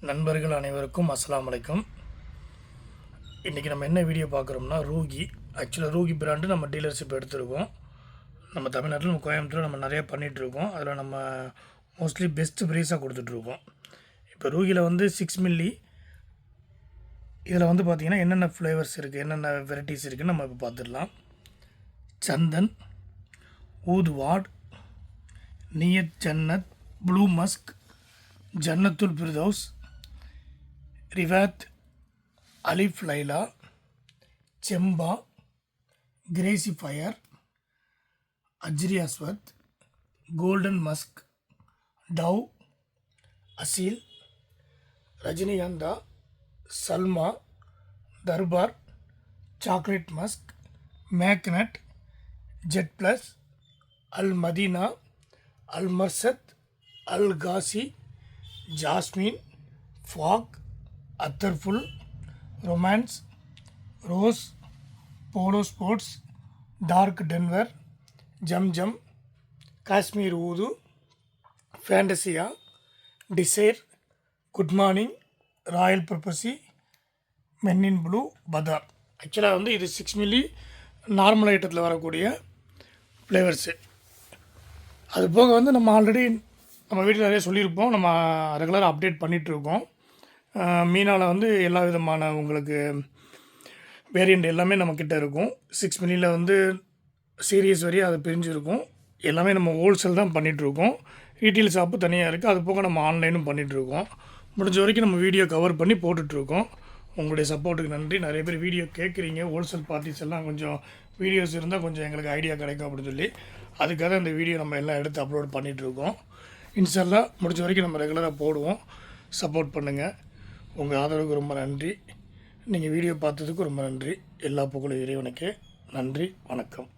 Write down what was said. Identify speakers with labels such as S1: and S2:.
S1: நண்பர்கள் அனைவருக்கும் அஸ்லாம் அலைக்கும் இன்றைக்கி நம்ம என்ன வீடியோ பார்க்குறோம்னா ரூகி. ஆக்சுவலாக ரூகி பிராண்டு நம்ம டீலர்ஷிப் எடுத்திருக்கோம். நம்ம தமிழ்நாட்டில் நம்ம கோயம்புத்தூர் நம்ம நிறையா பண்ணிகிட்ருக்கோம் அதில் நம்ம மோஸ்ட்லி பெஸ்ட் ப்ரைஸாக கொடுத்துட்ருக்கோம் இப்போ ரூகியில் வந்து சிக்ஸ் மில்லி இதில் வந்து பார்த்திங்கன்னா என்னென்ன ஃப்ளேவர்ஸ் இருக்குது என்னென்ன வெரைட்டிஸ் இருக்குதுன்னு நம்ம இப்போ பார்த்துடலாம். சந்தன் ஊதுவாட் நியத் ஜன்னத் ப்ளூ மஸ்க் ஜன்னத்துல் பிரதோஸ் రివాత్ అలిఫ్ లైలా చెంబా గ్రేసిఫయర్ అజ్రి అస్వత్ గోల్డెన్ మస్క్ డౌ Aseel Rajnigandha Salma Darbar chocolate musk magnet Z plus అల్ మదీనా అల్ మర్సత్ అల్ ఘాసి జాస్మిన్ ఫాక్ அத்தர்ஃபுல் romance rose Polo sports dark Denver ஜம் ஜம் காஷ்மீர் ஊது fantasia desire good morning royal பர்பசி மென்னின் ப்ளூ பதார் ஆக்சுவலாக வந்து இது சிக்ஸ் மில்லி நார்மல் ஐட்டத்தில் வரக்கூடிய ஃப்ளேவர்ஸு அது போக வந்து நம்ம ஆல்ரெடி நம்ம வீட்டில் நிறைய சொல்லியிருப்போம். நம்ம ரெகுலராக அப்டேட் பண்ணிகிட்ருக்கோம் மீனாவில் வந்து எல்லா விதமான உங்களுக்கு வேரியண்ட் எல்லாமே நம்மக்கிட்ட இருக்கும். சிக்ஸ் மினியில் வந்து சீரியஸ் வரையும் அது பிரிஞ்சிருக்கும். எல்லாமே நம்ம ஹோல்சேல் தான் பண்ணிகிட்ருக்கோம் ரீட்டெயில் ஷாப்பு தனியாக இருக்குது அது போக நம்ம ஆன்லைனும் பண்ணிகிட்ருக்கோம் முடிஞ்ச வரைக்கும் நம்ம வீடியோ கவர் பண்ணி போட்டுட்ருக்கோம் உங்களுடைய சப்போர்ட்டுக்கு நன்றி. நிறைய பேர் வீடியோ கேட்குறீங்க ஹோல்சேல் பார்ட்டிஸ் எல்லாம் கொஞ்சம் வீடியோஸ் இருந்தால் கொஞ்சம் எங்களுக்கு ஐடியா கிடைக்கும் அப்படின்னு சொல்லி. அதுக்காக இந்த வீடியோ நம்ம எல்லாம் எடுத்து அப்லோட் பண்ணிகிட்ருக்கோம் இன்ஷால்லா முடிஞ்ச வரைக்கும் நம்ம ரெகுலராக போடுவோம். சப்போர்ட் பண்ணுங்கள் உங்கள் ஆதரவுக்கு ரொம்ப நன்றி. நீங்கள் வீடியோ பார்த்ததுக்கு ரொம்ப நன்றி. எல்லா புகழும் இறைவனுக்கு நன்றி. வணக்கம்.